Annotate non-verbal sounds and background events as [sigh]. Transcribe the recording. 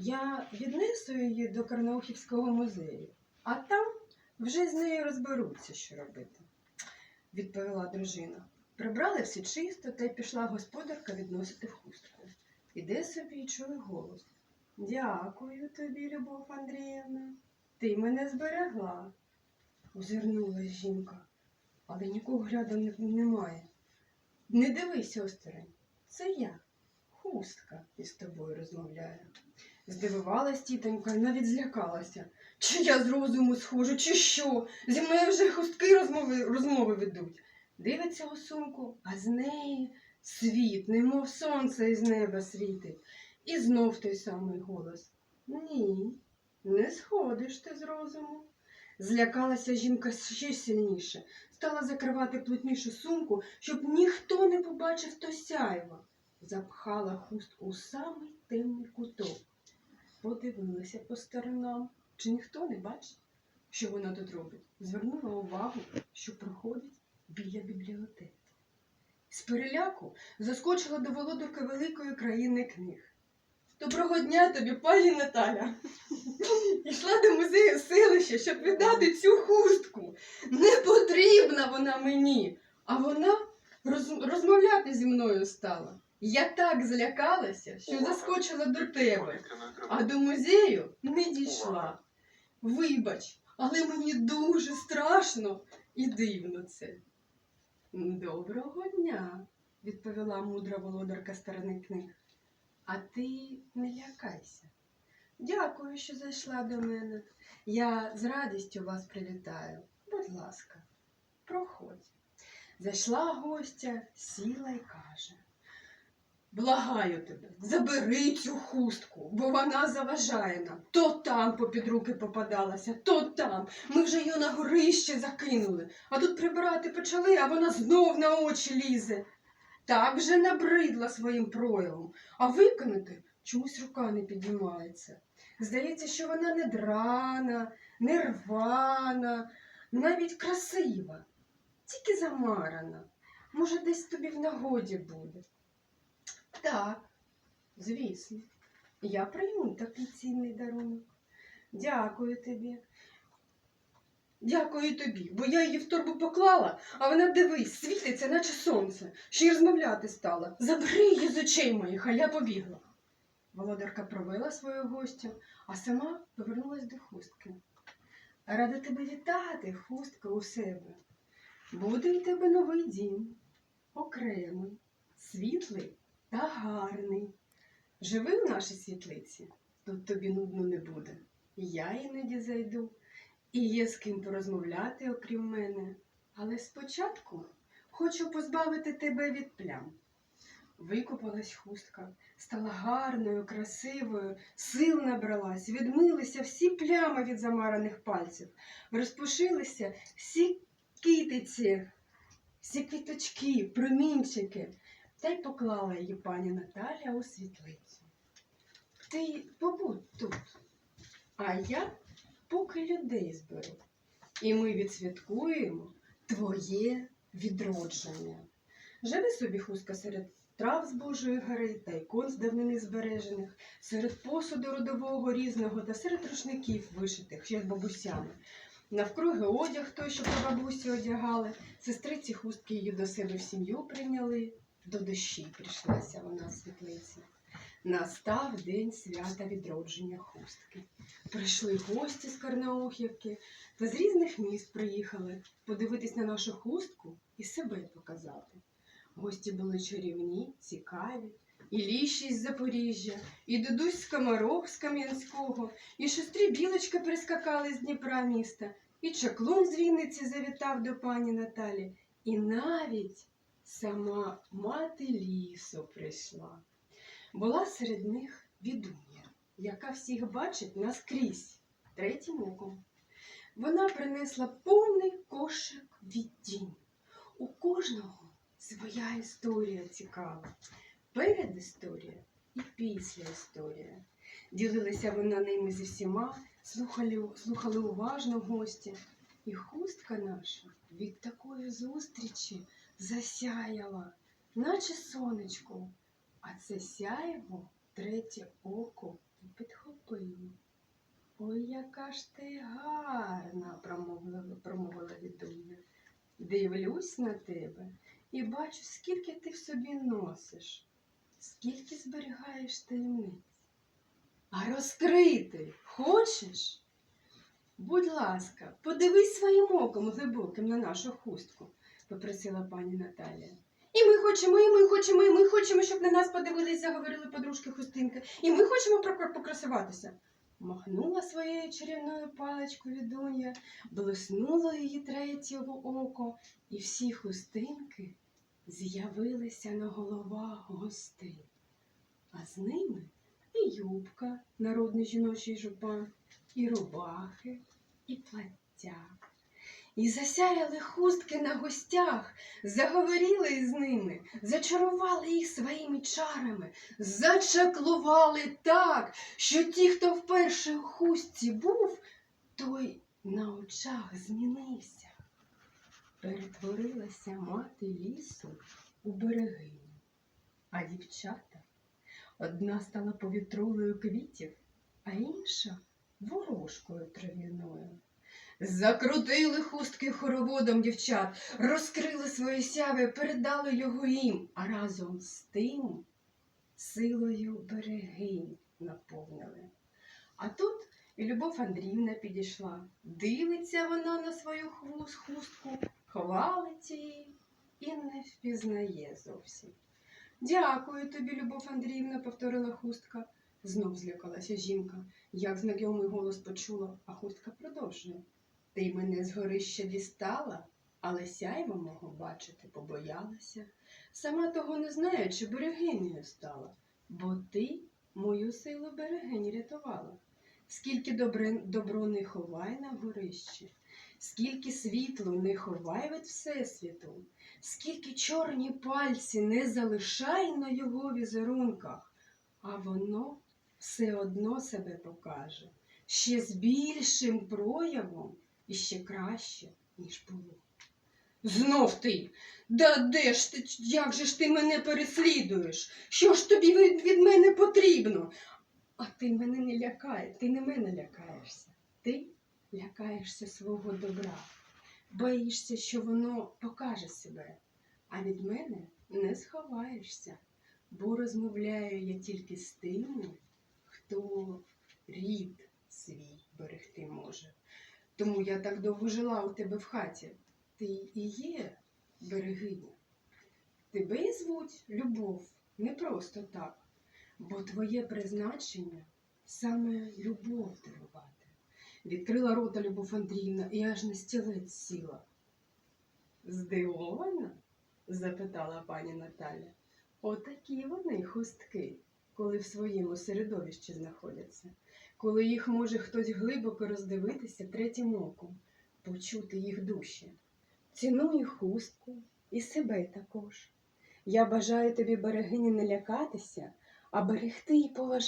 Я віднесу її до Карнаухівського музею, а там вже з нею розберуться, що робити, відповіла дружина. Прибрали все чисто, та й пішла господарка відносити в хустку. Іде собі і чує голос. Дякую тобі, Любов Андріївна. Ти мене зберегла. Озирнулась жінка, але нікого рядом немає. Не дивися, осторонь. Це я, хустка, із тобою розмовляю. Здивувалась тітонька і навіть злякалася. Чи я з розуму схожу, чи що? Зі мною вже хустки розмови, розмови ведуть. Дивиться у сумку, а з неї світ, немов сонце із неба світить. І знов той самий голос. Ні, не сходиш ти з розуму. Злякалася жінка ще сильніше, стала закривати плотнішу сумку, щоб ніхто не побачив то сяйво. Запхала хустку у самий темний куток. Подивилася по сторонам, чи ніхто не бачить, що вона тут робить. Звернула увагу, що проходить біля бібліотеки. З переляку заскочила до володарки великої країни книг. Доброго дня тобі, пані Наталя. [laughs] Йшла до музею селища, щоб віддати цю хустку. Не потрібна вона мені. А вона роз- розмовляти зі мною стала. Я так злякалася, що заскочила до тебе, а до музею не дійшла. Вибач, але мені дуже страшно і дивно це. Доброго дня, відповіла мудра володарка сторони книг. А ти не лякайся. Дякую, що зайшла до мене. Я з радістю вас привітаю. Будь ласка, проходь. Зайшла гостя, сіла й каже. Благаю тебе, забери цю хустку, бо вона заважає нам. То там попід руки попадалася, то там. Ми вже її на горище закинули, а тут прибирати почали, а вона знов на очі лізе. Так вже набридла своїм проявом, а виконати чомусь рука не підіймається. Здається, що вона не драна, не рвана, навіть красива, тільки замарана. Може, десь тобі в нагоді буде. Так, звісно, я прийму такий цінний дарунок. Дякую тобі. Дякую тобі, бо я її в торбу поклала, а вона дивись, світиться, наче сонце, ще й розмовляти стала. Забери її з очей моїх, а я побігла. Володарка провела свою гостю, а сама повернулась до хустки. Рада тебе вітати, хустка у себе. Буде в тебе новий дім, окремий, світлий та гарний. Живи в нашій світлиці, тут тобі нудно не буде. Я іноді зайду, і є з ким порозмовляти, окрім мене. Але спочатку хочу позбавити тебе від плям. Викупалась хустка, стала гарною, красивою, сил набралась, відмилися всі плями від замараних пальців, розпушилися всі китиці, всі квіточки, промінчики, та й поклала її пані Наталя у світлицю. Ти побудь тут, а я поки людей зберу. І ми відсвяткуємо твоє відродження. Живи собі хустка серед трав з Божої гори та ікон з давнини збережених, серед посуду родового різного та серед рушників вишитих ще з бабусями. Навкруги одяг той, що прабабусі одягали, сестриці хустки її до себе в сім'ю прийняли, до дощі прийшлася вона в світлиці. Настав день свята відродження хустки. Прийшли гості з Карнаухівки та з різних міст приїхали подивитись на нашу хустку і себе показати. Гості були чарівні, цікаві, і ліші з Запоріжжя, і додусь з Комарок з Кам'янського, і шустрі білочки прискакали з Дніпра міста, і чаклун з Вінниці завітав до пані Наталі, і навіть сама мати лісу прийшла. Була серед них відуня, яка всіх бачить наскрізь третім оком. Вона принесла повний кошик віддінь. У кожного своя історія цікава. Перед історія і після історія. Ділилася вона ними зі всіма, слухали, слухали уважно гості. І хустка наша від такої зустрічі засяяла, наче сонечко. А це сяєво третє око і підхопило. яка ж ти гарна, промовила, промовила відуня. Дивлюсь на тебе і бачу, скільки ти в собі носиш, скільки зберігаєш таємниць. А розкрити хочеш? Будь ласка, подивись своїм оком глибоким на нашу хустку, попросила пані Наталія. І ми хочемо, і ми хочемо, і ми хочемо, щоб на нас подивилися, говорили подружки хустинки. І ми хочемо покрасуватися. Махнула своєю чарівною паличкою відунья, блиснуло її третє око, і всі хустинки з'явилися на головах гостей. А з ними і юбка, народний жіночий жупан, і рубахи, і плаття. І засяяли хустки на гостях, заговорили із ними, зачарували їх своїми чарами, зачаклували так, що ті, хто вперше у хустці був, той на очах змінився. Перетворилася мати лісу у берегиню, а дівчата одна стала повітрулею квітів, а інша ворожкою трав'яною. Закрутили хустки хороводом дівчат, розкрили свої сяви, передали його їм, а разом з тим силою берегинь наповнили. А тут і Любов Андріївна підійшла. Дивиться вона на свою хустку, хвалить її і не впізнає зовсім. Дякую тобі, Любов Андріївна, повторила хустка. Знов злякалася жінка. Як знайомий голос почула, а хустка продовжує. Ти мене з горища дістала, але сяйво мого бачити побоялася. Сама того не знаючи, берегинею стала, бо ти мою силу берегинь рятувала. Скільки добре, добро не ховай на горищі, скільки світлу не ховай від всесвіту, скільки чорні пальці не залишай на його візерунках, а воно все одно себе покаже ще з більшим проявом і ще краще, ніж було. Знов ти. Да де ж ти? Як же ж ти мене переслідуєш? Що ж тобі від, від мене потрібно? А ти мене не лякає, ти не мене лякаєшся. Ти лякаєшся свого добра, боїшся, що воно покаже себе, а від мене не сховаєшся, бо розмовляю я тільки з тими, хто рід свій берегти може. Тому я так довго жила у тебе в хаті. Ти і є берегиня. Тебе і звуть любов, не просто так, бо твоє призначення саме любов дарувати. Відкрила рота Любов Андріївна і аж на стілець сіла. Здивована? запитала пані Наталя. Отакі вони хустки, коли в своєму середовищі знаходяться, коли їх може хтось глибоко роздивитися третім оком, почути їх душі. Ціную хустку і себе також. Я бажаю тобі берегині не лякатися, а берегти і поважати.